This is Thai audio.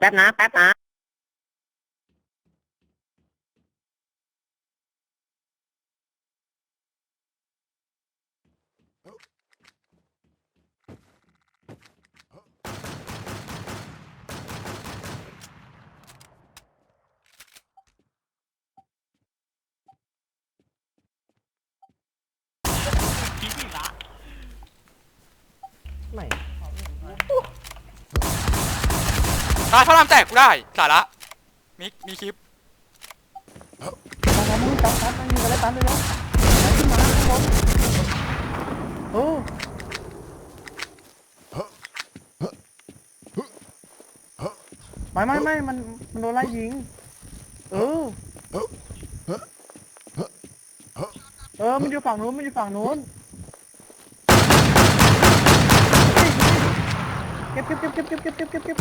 แป๊บนะแป๊บนะไม่ ตายพระรามแตกกูได้สาระมีมีคลิปตามมึงตามตามมยิงกันเลยตามเลยเนาะขึ้นมาข้างบนโอ้ไม่ไม่ไม่มันมันโดนไล่ยิง เออ เออมันอยู่ฝั่งนู้นมันอยู่ฝั่งนู้น เก็บเก็บเก็บเก็บ